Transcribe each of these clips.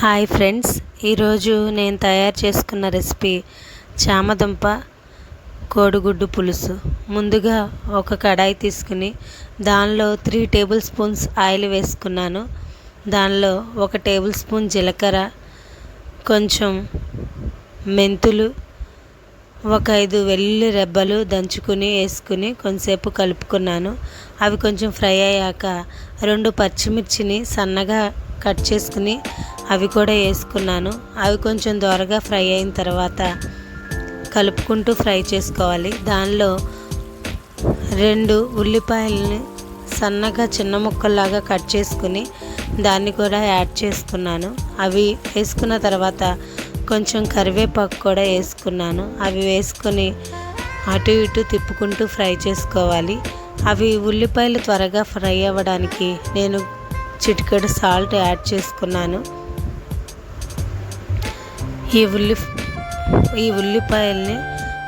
Hi friends ఈరోజు నేను తయారు చేసుకున్న రెసిపీ చామదుంప కోడిగుడ్డు పులుసు. ముందుగా ఒక కడాయి తీసుకుని దానిలో త్రీ టేబుల్ స్పూన్స్ ఆయిల్ వేసుకున్నాను. దానిలో ఒక టేబుల్ స్పూన్ జీలకర్ర కొంచెం మెంతులు ఒక ఐదు వెల్లుల్లి రెబ్బలు దంచుకుని వేసుకుని కొంచెంసేపు కలుపుకున్నాను. అవి కొంచెం ఫ్రై అయ్యాక రెండు పచ్చిమిర్చిని సన్నగా కట్ చేసుకుని అవి కూడా వేసుకున్నాను. అవి కొంచెం దోరగా ఫ్రై అయిన తర్వాత కలుపుకుంటూ ఫ్రై చేసుకోవాలి. దానిలో రెండు ఉల్లిపాయలని సన్నగా చిన్న ముక్కల్లాగా కట్ చేసుకుని దాన్ని కూడా యాడ్ చేసుకున్నాను. అవి వేసుకున్న తర్వాత కొంచెం కరివేపాకు కూడా వేసుకున్నాను. అవి వేసుకొని అటు ఇటు తిప్పుకుంటూ ఫ్రై చేసుకోవాలి. అవి ఉల్లిపాయలు త్వరగా ఫ్రై అవ్వడానికి నేను చిటికెడు సాల్ట్ యాడ్ చేసుకున్నాను. ఈ ఉల్లి ఈ ఉల్లిపాయల్ని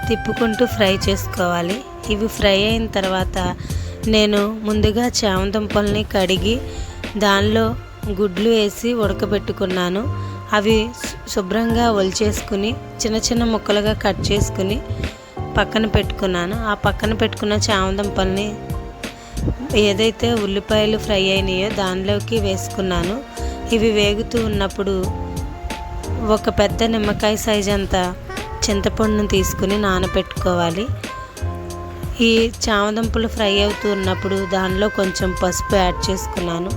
తిప్పుకుంటూ ఫ్రై చేసుకోవాలి. ఇవి ఫ్రై అయిన తర్వాత నేను ముందుగా చామంతంపల్ని కడిగి దానిలో గుడ్లు వేసి ఉడకబెట్టుకున్నాను. అవి శుభ్రంగా ఒలిచేసుకుని చిన్న చిన్న ముక్కలుగా కట్ చేసుకుని పక్కన పెట్టుకున్నాను. ఆ పక్కన పెట్టుకున్న చామదుంపల్ని ఏదైతే ఉల్లిపాయలు ఫ్రై అయినాయో దానిలోకి వేసుకున్నాను. ఇవి వేగుతూ ఉన్నప్పుడు ఒక పెద్ద నిమ్మకాయ సైజ్ అంత చింతపండును తీసుకుని నానబెట్టుకోవాలి ఈ చామదుంపలు ఫ్రై అవుతూ ఉన్నప్పుడు దానిలో కొంచెం పసుపు యాడ్ చేసుకున్నాను.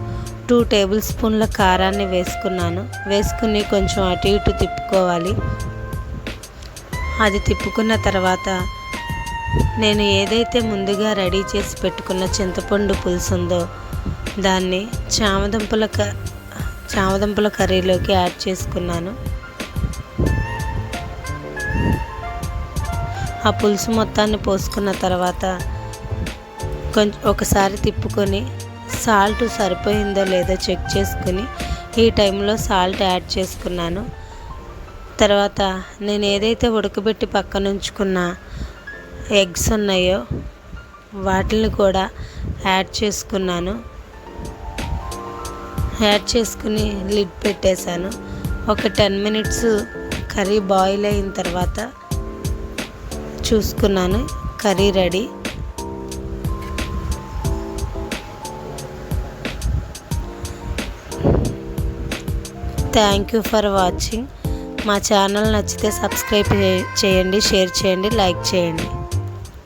టూ టేబుల్ స్పూన్ల కారాన్ని వేసుకున్నాను. వేసుకుని కొంచెం అటు ఇటు తిప్పుకోవాలి. అది తిప్పుకున్న తర్వాత నేను ఏదైతే ముందుగా రెడీ చేసి పెట్టుకున్న చింతపండు పులుసు ఉందో దాన్ని చామదుంపల క చామదుంపల కర్రీలోకి యాడ్ చేసుకున్నాను. ఆ పులుసు మొత్తాన్ని పోసుకున్న తర్వాత కొంచెం ఒకసారి తిప్పుకొని సాల్ట్ సరిపోయిందో లేదో చెక్ చేసుకుని ఈ టైంలో సాల్ట్ యాడ్ చేసుకున్నాను. తర్వాత నేను ఏదైతే ఉడకబెట్టి పక్కన ఉంచుకున్న ఎగ్స్ ఉన్నాయో వాటిని కూడా యాడ్ చేసుకున్నాను. యాడ్ చేసుకుని లిడ్ పెట్టేశాను. ఒక టెన్ మినిట్స్ కర్రీ బాయిల్ అయిన తర్వాత చూసుకున్నాను. Curry ready. Thank you for watching. మా ఛానల్ నచ్చితే సబ్స్క్రైబ్ చేయండి షేర్ చేయండి లైక్ చేయండి.